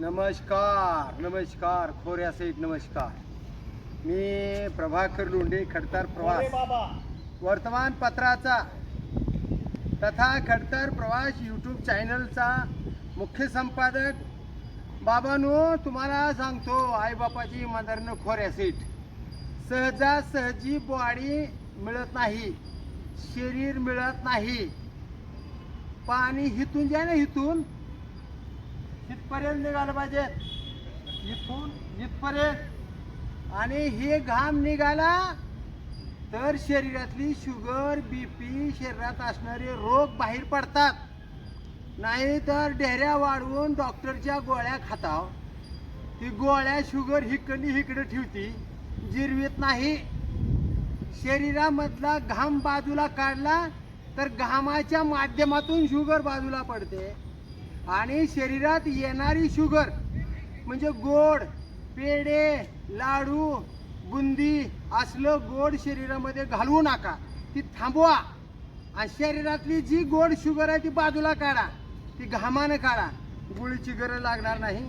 नमस्कार नमस्कार खोऱ्या सहित नमस्कार. मी प्रभाकर लोंढे खडतर प्रवास. वर्तमानपत्राचा तथा खडतर प्रवास यूट्यूब चॅनलचा मुख्य संपादक बाबांनो तुम्हाला सांगतो आईबापाची मदरनं खोऱ्या सीट सहजासहजी बॉडी मिळत नाही शरीर मिळत नाही. पाणी हिथून आहे ना हिथून तिथपर्यंत निघालं पाहिजे. इथून इथपर्यंत. आणि हे घाम निघाला तर शरीरातली शुगर बीपी शरीरात असणारे रोग बाहेर पडतात. नाही तर ढेऱ्या वाढवून डॉक्टरच्या गोळ्या खाताव. ती गोळ्या शुगर हिकडली हिकडं ठेवती जिरवीत नाही. शरीरामधला घाम बाजूला काढला तर घामाच्या माध्यमातून शुगर बाजूला पडते. आणि शरीरात येणारी शुगर म्हणजे गोड पेढे लाडू बुंदी असलं गोड शरीरामध्ये घालवू नका. ती थांबवा. आणि शरीरातली जी गोड शुगर आहे ती बाजूला काढा. ती घामानं काढा. गुळीची गरज लागणार नाही.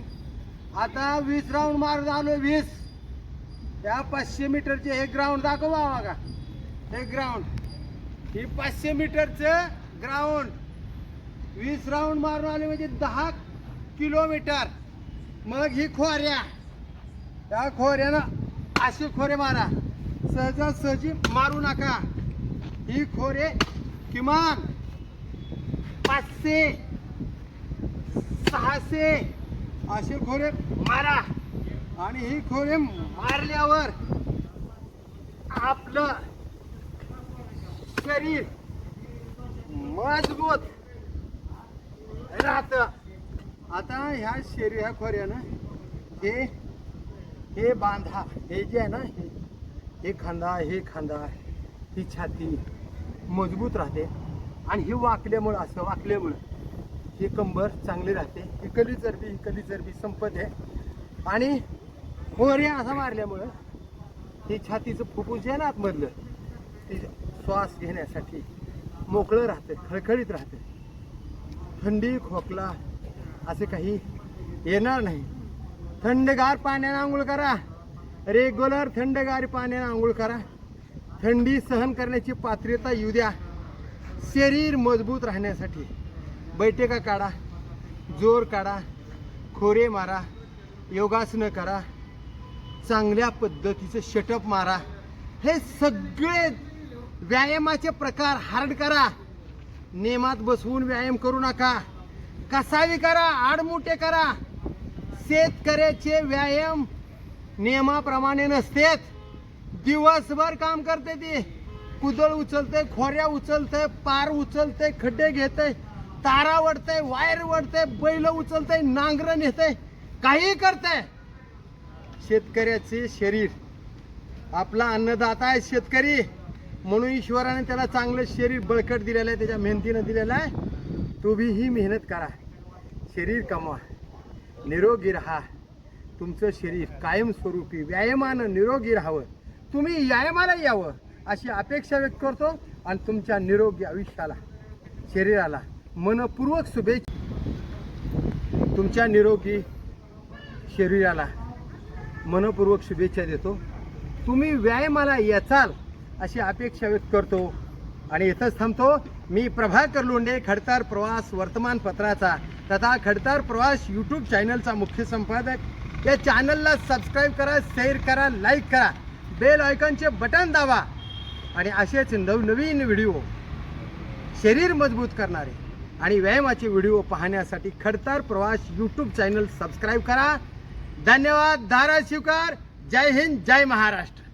आता वीस राऊंड मार आलो वीस. त्या पाचशे मीटरचे हे ग्राउंड दाखवा बघा. हे ग्राउंड ही पाचशे मीटरचं ग्राउंड वीस राऊंड मारून आले म्हणजे दहा किलोमीटर. मग ही खोऱ्या. त्या खोऱ्यानं असे खोरे मारा. सहजासहजी मारू नका. ही खोरे किमान पाचशे सहाशे असे खोरे मारा. आणि ही खोरे मारल्यावर आपलं शरीर मजबूत राहत आता ह्या शरीर ह्या खोऱ्यानं हे हे बांधा हे जे आहे ना हे हे खांदा हे खांदा ही छाती मजबूत राहते. आणि हे वाकल्यामुळं असं वाकल्यामुळं ही कंबर चांगली राहते. इकली चरबी इकली चरबी संपत आहे. आणि खोऱ्या असा मारल्यामुळं हे छातीचं फुफ्फुस जे आहे ना आतमधलं ते श्वास घेण्यासाठी मोकळं राहतं खळखळीत राहतं. थंडी खोकला असे काही येणार नाही. थंडगार पाण्याने आंघोळ करा. रेग्युलर थंडगार पाण्याने आंघोळ करा. थंडी सहन करण्याची पात्रता येऊ द्या. शरीर मजबूत राहण्यासाठी बैठका काढा जोर काढा खोरे मारा योगासनं करा चांगल्या पद्धतीचं शटअप मारा. हे सगळे व्यायामाचे प्रकार हार्ड करा. नेमात बसवून व्यायाम करू नका. कसावी करा आडमुटे करा. शेतकऱ्याचे व्यायाम नियमाप्रमाणे नसतेत. दिवसभर काम करते ती. कुदळ उचलते खोऱ्या उचलते पार उचलते खड्डे घेते तारा वडते वायर वडते बैल उचलते नांगरण येते काही करते. शेतकऱ्याचे शरीर. आपला अन्नदाता आहे शेतकरी. म्हणून ईश्वराने त्याला चांगलं शरीर बळकट दिलेलं आहे त्याच्या मेहनतीनं दिलेलं आहे. तुम्ही ही मेहनत करा. शरीर कमवा निरोगी राहा. तुमचं शरीर कायमस्वरूपी व्यायामानं निरोगी राहावं. तुम्ही व्यायामाला यावं अशी अपेक्षा व्यक्त करतो आणि तुमच्या निरोगी आयुष्याला शरीराला मनपूर्वक शुभेच्छा. तुमच्या निरोगी शरीराला मनपूर्वक शुभेच्छा देतो. तुम्ही व्यायामाला याचाल अशी अपेक्षा व्यक्त करतो. आणि इथंच थांबतो. मी प्रभाकर लोंढे खडतार प्रवास वर्तमानपत्राचा तथा खडतार प्रवास यूट्यूब चॅनलचा मुख्य संपादक. या चॅनलला सबस्क्राईब करा शेअर करा लाईक करा. बेल आयकॉनचे बटन दाबा. आणि असेच नवनवीन व्हिडिओ शरीर मजबूत करणारे आणि व्यायामाचे व्हिडिओ पाहण्यासाठी खडतार प्रवास यूट्यूब चॅनल सबस्क्राईब करा. धन्यवाद धाराशिवकार. जय हिंद जय महाराष्ट्र.